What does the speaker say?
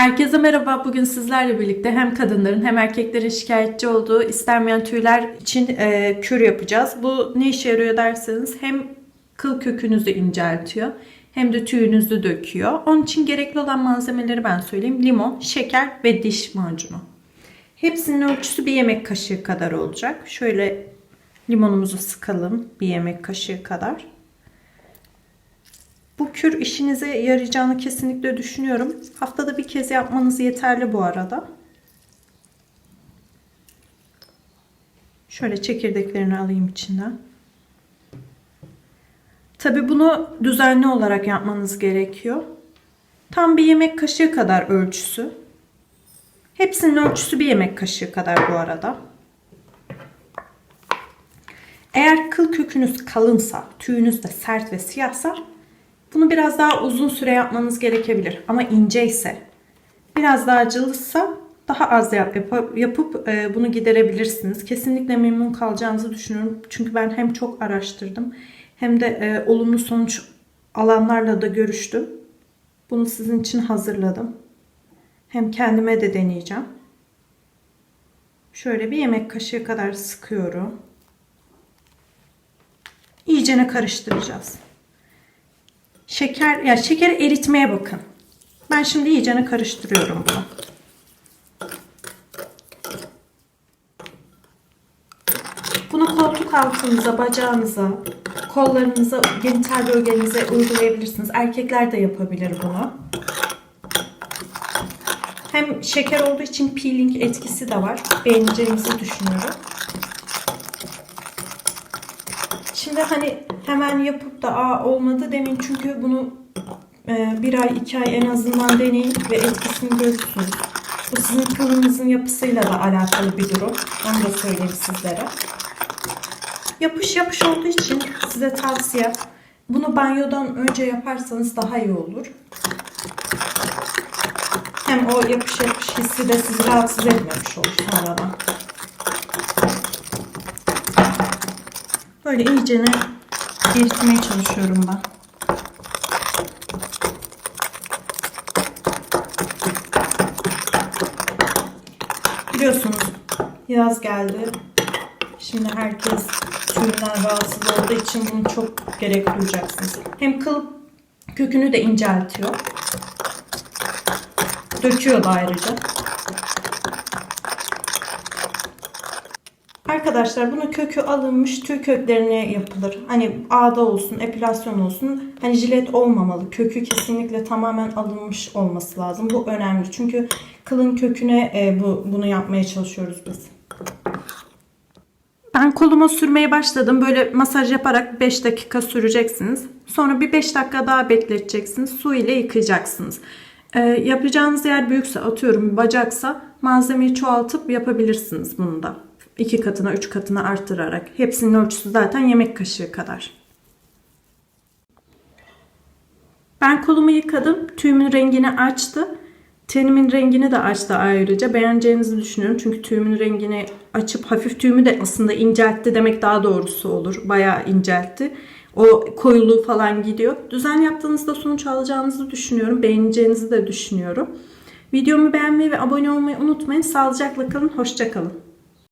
Herkese merhaba. Bugün sizlerle birlikte hem kadınların hem erkeklerin şikayetçi olduğu istenmeyen tüyler için e, kür yapacağız. Bu ne işe yarıyor derseniz hem kıl kökünüzü inceltiyor hem de tüyünüzü döküyor. Onun için gerekli olan malzemeleri ben söyleyeyim. Limon, şeker ve diş macunu. Hepsinin ölçüsü bir yemek kaşığı kadar olacak. Şöyle limonumuzu sıkalım bir yemek kaşığı kadar. Bu kür işinize yarayacağını kesinlikle düşünüyorum. Haftada bir kez yapmanız yeterli bu arada. Şöyle çekirdeklerini alayım içinden. Tabi bunu düzenli olarak yapmanız gerekiyor. Tam bir yemek kaşığı kadar ölçüsü. Hepsinin ölçüsü bir yemek kaşığı kadar bu arada. Eğer kıl kökünüz kalınsa, tüyünüz de sert ve siyahsa bunu biraz daha uzun süre yapmanız gerekebilir. Ama ince ise, biraz daha cılızsa daha az yap, yap- yapıp e, bunu giderebilirsiniz. Kesinlikle memnun kalacağınızı düşünüyorum. Çünkü ben hem çok araştırdım hem de e, olumlu sonuç alanlarla da görüştüm. Bunu sizin için hazırladım. Hem kendime de deneyeceğim. Şöyle bir yemek kaşığı kadar sıkıyorum. İyicene karıştıracağız. Şeker, ya şeker eritmeye bakın. Ben şimdi iyicene karıştırıyorum bunu. Bunu koltuk altınıza, bacağınıza, kollarınıza, genital bölgenize uygulayabilirsiniz. Erkekler de yapabilir bunu. Hem şeker olduğu için peeling etkisi de var. Beğeneceğinizi düşünüyorum. Şimdi hani hemen yapıp da Aa, olmadı demeyin çünkü bunu e, bir ay iki ay en azından deneyin ve etkisini görürsünüz. Bu sizin kılınızın yapısıyla da alakalı bir durum. Onu da söyleyeyim sizlere. Yapış yapış olduğu için size tavsiye bunu banyodan önce yaparsanız daha iyi olur. Hem o yapış yapış hissi de sizi rahatsız etmemiş olur sonradan. Böyle iyicene eritmeye çalışıyorum ben. Biliyorsunuz yaz geldi. Şimdi herkes suyundan rahatsız olduğu için bunu çok gerek duyacaksınız. Hem kıl kökünü de inceltiyor. Döküyor da ayrıca. Arkadaşlar bunu kökü alınmış tüy köklerine yapılır. Hani ağda olsun, epilasyon olsun. Hani jilet olmamalı. Kökü kesinlikle tamamen alınmış olması lazım. Bu önemli. Çünkü kılın köküne e, bu bunu yapmaya çalışıyoruz biz. Ben koluma sürmeye başladım. Böyle masaj yaparak 5 dakika süreceksiniz. Sonra bir 5 dakika daha bekleteceksiniz. Su ile yıkayacaksınız. Ee, yapacağınız yer büyükse atıyorum bacaksa malzemeyi çoğaltıp yapabilirsiniz bunu da. 2 katına 3 katına arttırarak. Hepsinin ölçüsü zaten yemek kaşığı kadar. Ben kolumu yıkadım. Tüyümün rengini açtı. Tenimin rengini de açtı ayrıca. Beğeneceğinizi düşünüyorum. Çünkü tüyümün rengini açıp hafif tüyümü de aslında inceltti demek daha doğrusu olur. Bayağı inceltti. O koyuluğu falan gidiyor. Düzen yaptığınızda sonuç alacağınızı düşünüyorum. Beğeneceğinizi de düşünüyorum. Videomu beğenmeyi ve abone olmayı unutmayın. Sağlıcakla kalın. Hoşça kalın.